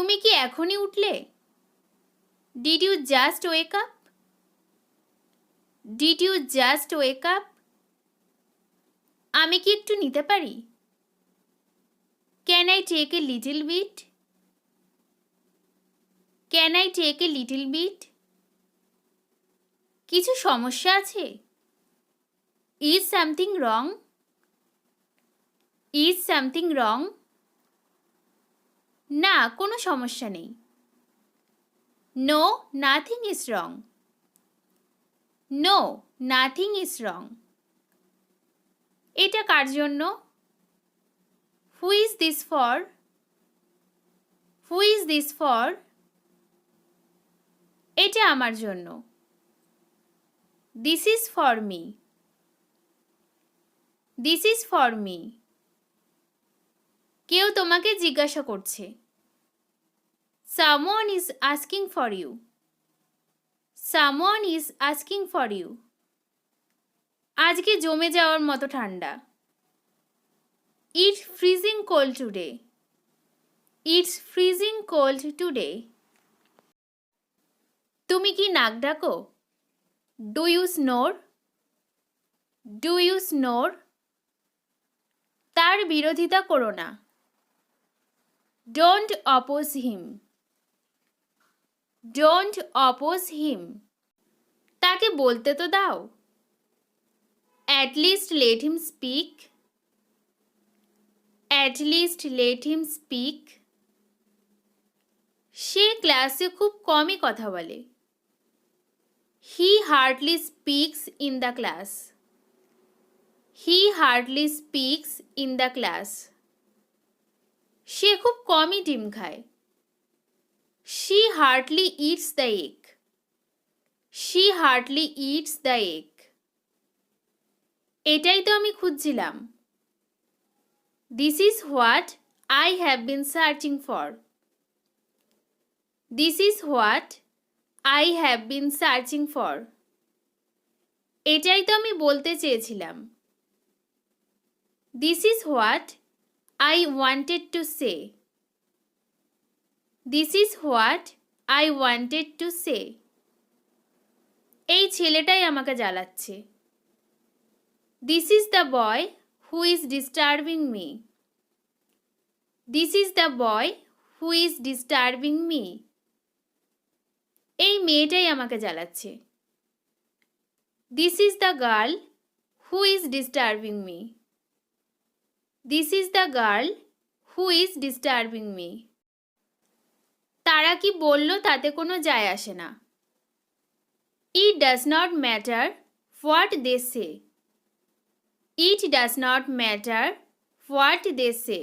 তুমি কি এখনই উঠলে? Did you just wake up did you just wake up আমি কি একটু নিতে পারি? Can I take a little bit can I take a little bit কিছু সমস্যা আছে? Is something wrong is something wrong না, কোনো সমস্যা নেই। No nothing is wrong no nothing is wrong এটা কার জন্য? Who is this for who is this for এটা আমার জন্য। This is for me this is for me কেউ তোমাকে জিজ্ঞাসা করছে। Someone is asking for you someone is asking for you আজকে জমে যাওয়ার মতো ঠান্ডা। It's freezing cold today it's freezing cold today তুমি কি নাক ডাকো? Do you snore do you snore তার বিরোধিতা করো না। Don't oppose him don't oppose him তাকে বলতে তো দাও। At least let him speak at least let him speak সে ক্লাসে খুব কমই কথা বলে। He hardly speaks in the class he hardly speaks in the class সে খুব কমই ডিম খায়। She hardly eats the egg she hardly eats the egg এটাই তো আমি খুঁজছিলাম। This is what I have been searching for this is what I have been searching for এটাই তো আমি বলতে চেয়েছিলাম। This is what I wanted to say this is what I wanted to say এই ছেলেটাই আমাকে জ্বালাচ্ছে। This is the boy who is disturbing me this is the boy who is disturbing me এই মেয়েটাই আমাকে জ্বালাচ্ছে। This is the girl who is disturbing me this is the girl who is disturbing me তারা কি বলল তাতে কোনো যায় আসে না। It does not matter what they say it does not matter what they say